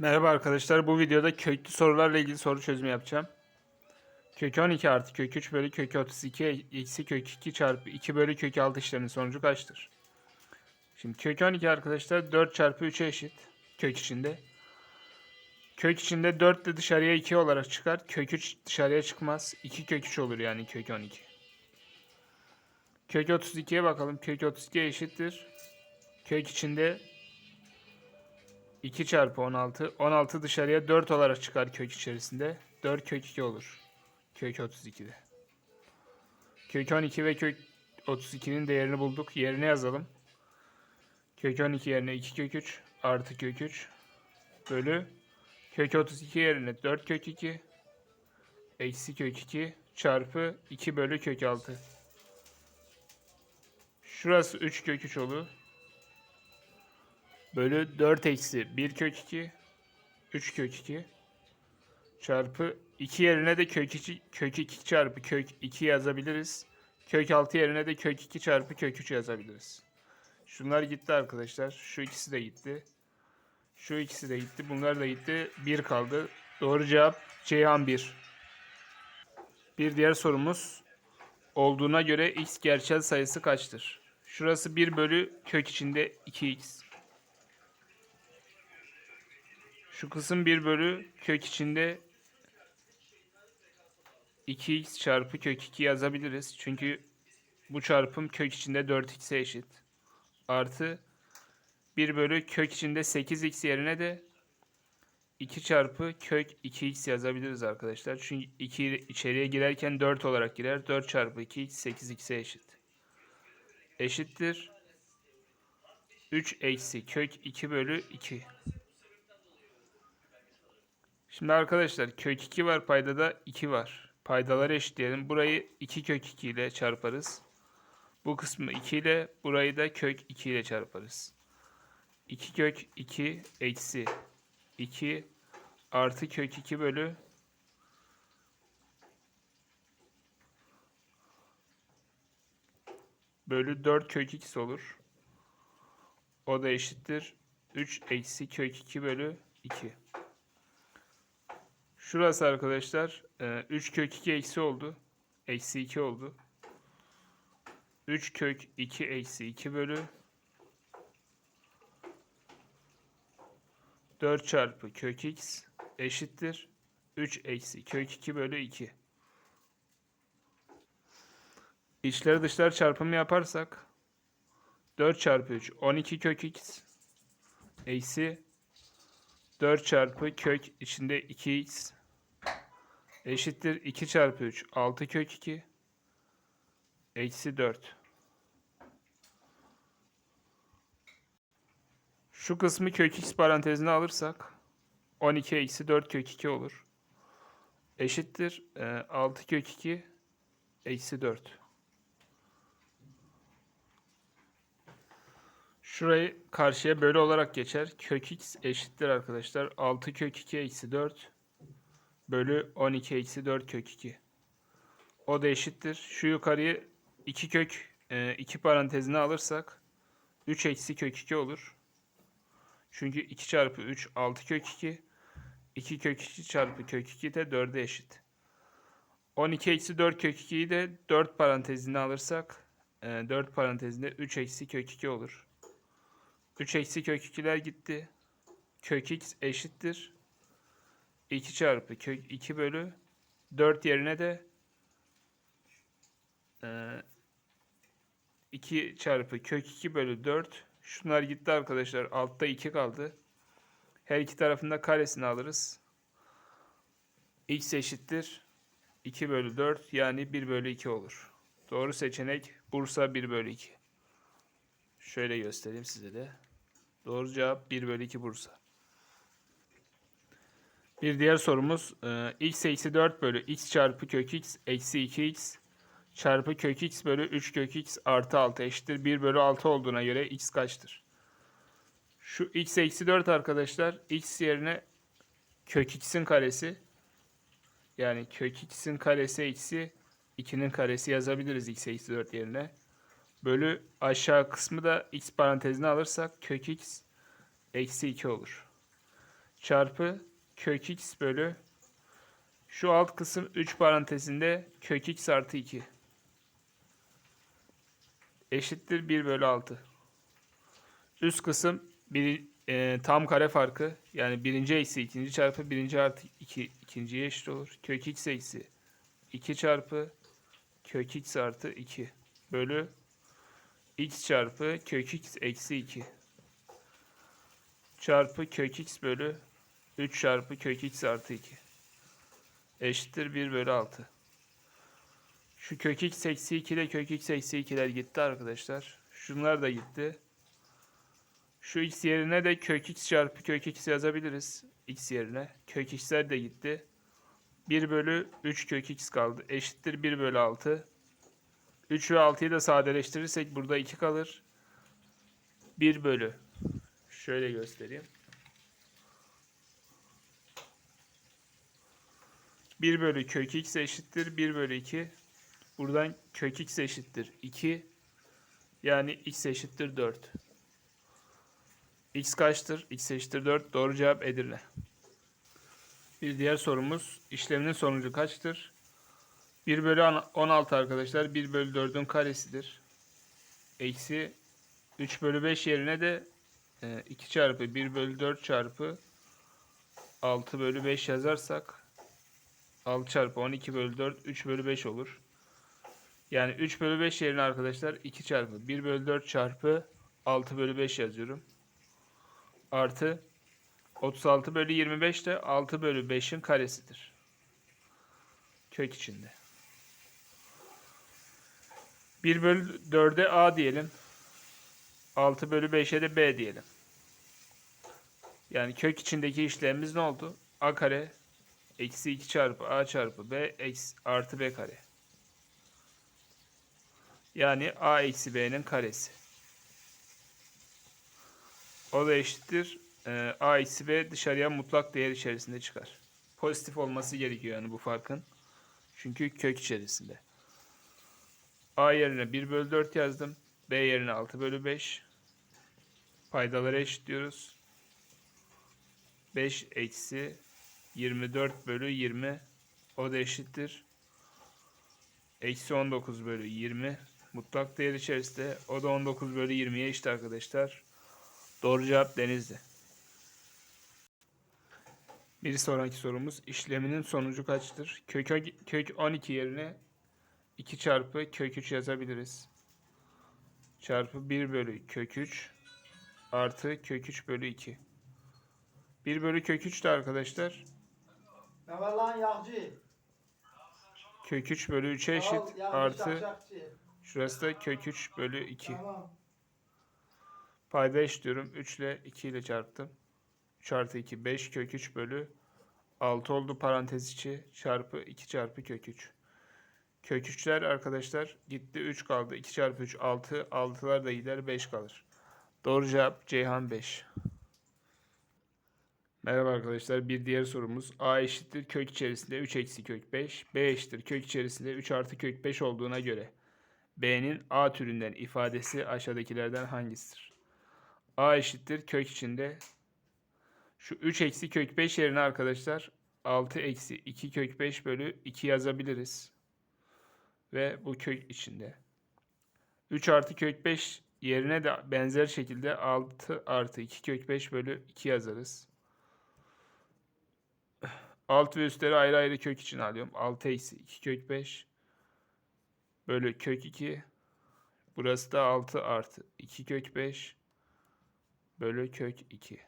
Merhaba arkadaşlar. Bu videoda köklü sorularla ilgili soru çözümü yapacağım. Kök 12 artı kök 3 bölü kök 32 eksi kök 2 çarpı 2 bölü kök 6 işleminin sonucu kaçtır? Şimdi kök 12 arkadaşlar 4 çarpı 3'e eşit kök içinde. Kök içinde 4 de dışarıya 2 olarak çıkar. Kök 3 dışarıya çıkmaz. 2 kök 3 olur yani kök 12. Kök 32'ye bakalım. Kök 32 eşittir. Kök içinde 2 çarpı 16. 16 dışarıya 4 olarak çıkar kök içerisinde. 4 kök 2 olur. Kök 32'de. Kök 12 ve kök 32'nin değerini bulduk. Yerine yazalım. Kök 12 yerine 2 kök 3 artı kök 3 bölü kök 32 yerine 4 kök 2 eksi kök 2 çarpı 2 bölü kök 6. Şurası 3 kök 3 olur. Bölü 4 eksi 1 kök 2 3 kök 2 çarpı 2 yerine de kök 2, kök 2 çarpı kök 2 yazabiliriz. Kök 6 yerine de kök 2 çarpı kök 3 yazabiliriz. Şunlar gitti arkadaşlar. Şu ikisi de gitti. Şu ikisi de gitti. Bunlar da gitti. 1 kaldı. Doğru cevap Ceyhan 1. Bir diğer sorumuz olduğuna göre x gerçel sayısı kaçtır? Şurası 1 bölü kök içinde 2x. Şu kısım 1 bölü kök içinde 2x çarpı kök 2 yazabiliriz. Çünkü bu çarpım kök içinde 4x'e eşit. Artı 1 bölü kök içinde 8x yerine de 2 çarpı kök 2x yazabiliriz arkadaşlar. Çünkü 2 içeriye girerken 4 olarak girer. 4 çarpı 2x 8x'e eşit. Eşittir. 3 eksi kök 2 bölü 2. Şimdi arkadaşlar kök 2 var paydada 2 var. Paydaları eşitleyelim. Burayı 2 kök 2 ile çarparız. Bu kısmı 2 ile burayı da kök 2 ile çarparız. 2 kök 2 eksi 2 artı kök 2 bölü bölü 4 kök x olur. O da eşittir. 3 eksi kök 2 bölü 2. Şurası arkadaşlar 3 kök 2 eksi oldu. Eksi 2 oldu. 3 kök 2 eksi 2 bölü 4 çarpı kök x eşittir. 3 eksi kök 2 bölü 2. İçleri dışlar çarpımı yaparsak 4 çarpı 3 12 kök x eksi 4 çarpı kök içinde 2x eşittir 2 çarpı 3 6 kök 2 eksi 4. Şu kısmı kök x parantezine alırsak 12 eksi 4 kök 2 olur. Eşittir 6 kök 2 eksi 4. Şurayı karşıya bölü olarak geçer. Kök x eşittir arkadaşlar. 6 kök 2 eksi 4 bölü 12 eksi 4 kök 2. O da eşittir. Şu yukarıyı 2 kök 2 parantezine alırsak 3 eksi kök 2 olur. Çünkü 2 çarpı 3 6 kök 2. 2 kök 2 çarpı kök 2 de 4'e eşit. 12 eksi 4 kök 2'yi de 4 parantezine alırsak 4 parantezinde 3 eksi kök 2 olur. 3 eksi kök 2'ler gitti. Kök x eşittir. 2 çarpı kök 2 bölü 4 yerine de 2 çarpı kök 2 bölü 4 Şunlar gitti arkadaşlar. Altta 2 kaldı. Her iki tarafında karesini alırız. X eşittir. 2 bölü 4 yani 1 bölü 2 olur. Doğru seçenek Bursa 1 bölü 2. Şöyle göstereyim size de. Doğru cevap 1 bölü 2 Bursa. Bir diğer sorumuz x eksi 4 bölü x çarpı kök x eksi 2x çarpı kök x bölü 3 kök x artı 6 eşittir 1 bölü 6 olduğuna göre x kaçtır? Şu x eksi 4 arkadaşlar x yerine kök x'in karesi yani kök x'in karesi eksi 2'nin karesi yazabiliriz x eksi 4 yerine. Bölü aşağı kısmı da x parantezine alırsak kök x eksi 2 olur. çarpı kök x bölü şu alt kısım 3 parantezinde kök x artı 2 eşittir 1 bölü 6. Üst kısım bir, e, tam kare farkı yani birinci eksi ikinci çarpı birinci artı iki, ikinciye eşit olur. Kök x eksi 2 çarpı kök x artı 2 bölü x çarpı kök x eksi 2 çarpı kök x bölü 3 çarpı kök x artı 2 eşittir 1 bölü 6. Şu kök x eksi 2 ile kök x eksi 2'ler gitti arkadaşlar. Şunlar da gitti. Şu x yerine de kök x çarpı kök x yazabiliriz. x yerine. Kök x'ler de gitti. 1 bölü 3 kök x kaldı. Eşittir 1 bölü 6. 3 ve 6'yı da sadeleştirirsek burada 2 kalır. 1 bölü. Şöyle göstereyim. 1 bölü kök x eşittir 1 bölü 2. Buradan kök x eşittir 2. Yani x eşittir 4. X kaçtır? X eşittir 4. Doğru cevap Edirne. Bir diğer sorumuz işleminin sonucu kaçtır? 1 bölü 16 arkadaşlar 1 bölü 4'ün karesidir. Eksi 3 bölü 5 yerine de 2 çarpı 1 bölü 4 çarpı 6 bölü 5 yazarsak 6 çarpı 12 bölü 4 3 bölü 5 olur. Yani 3 bölü 5 yerine arkadaşlar 2 çarpı 1 bölü 4 çarpı 6 bölü 5 yazıyorum. Artı 36 bölü 25 de 6 bölü 5'in karesidir. Kök içinde. 1 bölü 4'e A diyelim. 6 bölü 5'e de B diyelim. Yani kök içindeki işlemimiz ne oldu? A kare eksi 2 çarpı A çarpı B eksi, artı B kare. Yani A eksi B'nin karesi. O da eşittir. E, A eksi B dışarıya mutlak değer içerisinde çıkar. Pozitif olması gerekiyor yani bu farkın. Çünkü kök içerisinde. A yerine 1 bölü 4 yazdım. B yerine 6 bölü 5. Paydaları eşitliyoruz. 5 eksi 24 bölü 20. O da eşittir. Eksi 19 bölü 20. Mutlak değer içerisinde. O da 19 bölü 20'ye eşit arkadaşlar. Doğru cevap Denizli. Bir sonraki sorumuz işleminin sonucu kaçtır? Kök, kök 12 yerine 2 çarpı kök 3 yazabiliriz. Çarpı 1 bölü kök 3 artı kök 3 bölü 2. 1 bölü kök 3 de arkadaşlar Ne var lan yakcı? kök 3 bölü 3'e eşit artı şakşakçı. şurası da kök 3 bölü 2. Tamam. Payda eşitliyorum. 3 ile 2 ile çarptım. 3 artı 2 5 kök 3 bölü 6 oldu parantez içi çarpı 2 çarpı kök 3. Kök 3'ler arkadaşlar gitti 3 kaldı. 2 çarpı 3 6. 6'lar da gider 5 kalır. Doğru cevap Ceyhan 5. Merhaba arkadaşlar bir diğer sorumuz. A eşittir kök içerisinde 3 eksi kök 5. B eşittir kök içerisinde 3 artı kök 5 olduğuna göre B'nin A türünden ifadesi aşağıdakilerden hangisidir? A eşittir kök içinde şu 3 eksi kök 5 yerine arkadaşlar 6 eksi 2 kök 5 bölü 2 yazabiliriz. Ve bu kök içinde. 3 artı kök 5 yerine de benzer şekilde 6 artı 2 kök 5 bölü 2 yazarız. Alt ve üstleri ayrı ayrı kök için alıyorum. 6 eksi 2 kök 5 bölü kök 2. Burası da 6 artı 2 kök 5 bölü kök 2.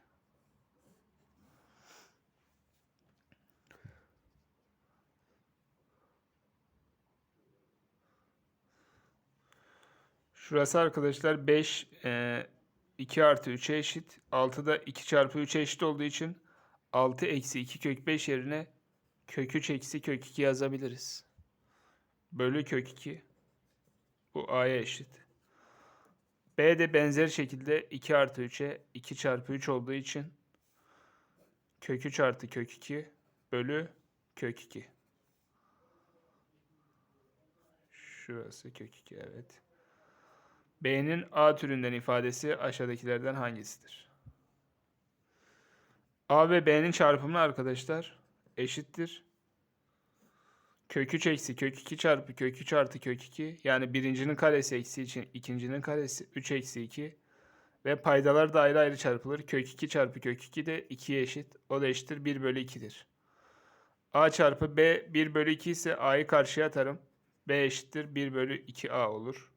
Şurası arkadaşlar 5 e, 2 artı 3'e eşit. 6 da 2 çarpı 3'e eşit olduğu için 6 eksi 2 kök 5 yerine kök 3 eksi kök 2 yazabiliriz. Bölü kök 2. Bu a'ya eşit. B de benzer şekilde 2 artı 3'e 2 çarpı 3 olduğu için kök 3 artı kök 2 bölü kök 2. Şurası kök 2 evet. B'nin A türünden ifadesi aşağıdakilerden hangisidir? A ve B'nin çarpımı arkadaşlar eşittir. Kök 3 eksi kök 2 çarpı kök 3 artı kök 2. Yani birincinin karesi eksi için ikincinin karesi 3 eksi 2. Ve paydalar da ayrı ayrı çarpılır. Kök 2 çarpı kök 2 de 2'ye eşit. O da eşittir 1 bölü 2'dir. A çarpı B 1 bölü 2 ise A'yı karşıya atarım. B eşittir 1 bölü 2A olur.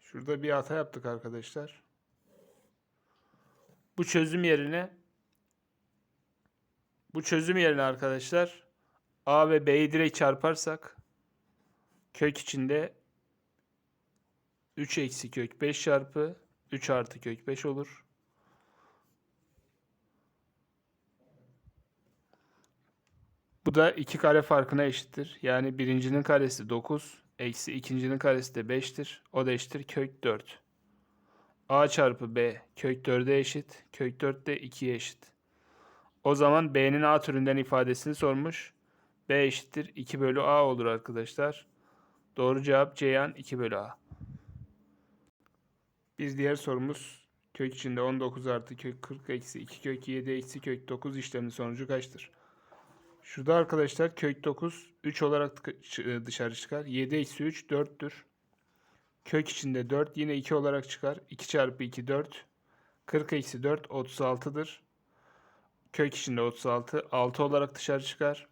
Şurada bir hata yaptık arkadaşlar. Bu çözüm yerine bu çözüm yerine arkadaşlar A ve B'yi direkt çarparsak kök içinde 3 eksi kök 5 çarpı 3 artı kök 5 olur. Bu da 2 kare farkına eşittir. Yani birincinin karesi 9 eksi ikincinin karesi de 5'tir. O da eşittir kök 4. A çarpı B kök 4'e eşit. Kök 4 de 2'ye eşit. O zaman B'nin A türünden ifadesini sormuş. B eşittir 2 bölü A olur arkadaşlar. Doğru cevap Ceyhan 2 bölü A. Bir diğer sorumuz kök içinde 19 artı kök 40 eksi 2 kök 7 eksi kök 9 işleminin sonucu kaçtır? Şurada arkadaşlar kök 9 3 olarak dışarı çıkar. 7 eksi 3 4'tür. Kök içinde 4 yine 2 olarak çıkar. 2 çarpı 2 4. 40 eksi 4 36'dır. Kök içinde 36 6 olarak dışarı çıkar.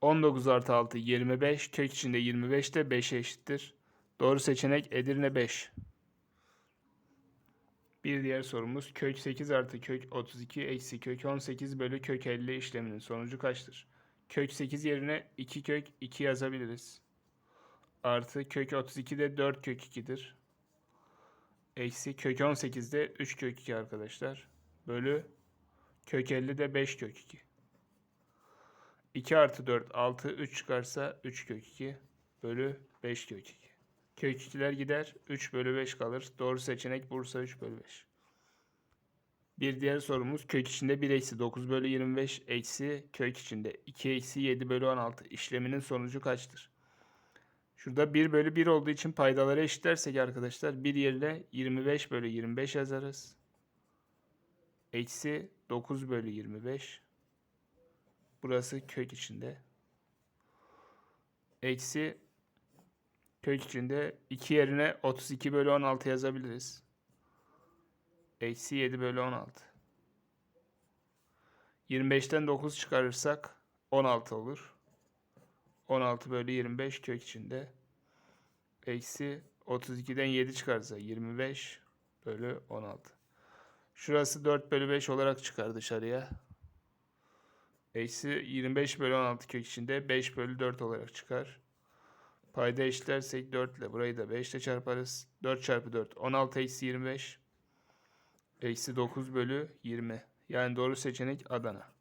19 artı 6 25. Kök içinde 25 de 5'e eşittir. Doğru seçenek Edirne 5. Bir diğer sorumuz kök 8 artı kök 32 eksi kök 18 bölü kök 50 işleminin sonucu kaçtır? Kök 8 yerine 2 kök 2 yazabiliriz. Artı kök 32 de 4 kök 2'dir. Eksi kök 18 de 3 kök 2 arkadaşlar. Bölü kök 50 de 5 kök 2. 2 artı 4 6 3 çıkarsa 3 kök 2 bölü 5 kök 2. Kök 2'ler gider 3 bölü 5 kalır. Doğru seçenek Bursa 3 bölü 5. Bir diğer sorumuz kök içinde 1 eksi 9 bölü 25 eksi kök içinde 2 eksi 7 bölü 16 işleminin sonucu kaçtır? Şurada 1 bölü 1 olduğu için paydaları eşitlersek arkadaşlar 1 yerine 25 bölü 25 yazarız. Eksi 9 bölü 25. Burası kök içinde. Eksi kök içinde 2 yerine 32 bölü 16 yazabiliriz. Eksi 7 bölü 16. 25'ten 9 çıkarırsak 16 olur. 16 bölü 25 kök içinde. Eksi 32'den 7 çıkarsa 25 bölü 16. Şurası 4 bölü 5 olarak çıkar dışarıya. Eksi 25 bölü 16 kök içinde 5 bölü 4 olarak çıkar. Payda eşitlersek 4 ile burayı da 5 ile çarparız. 4 çarpı 4 16 eksi 25. Eksi 9 bölü 20. Yani doğru seçenek Adana.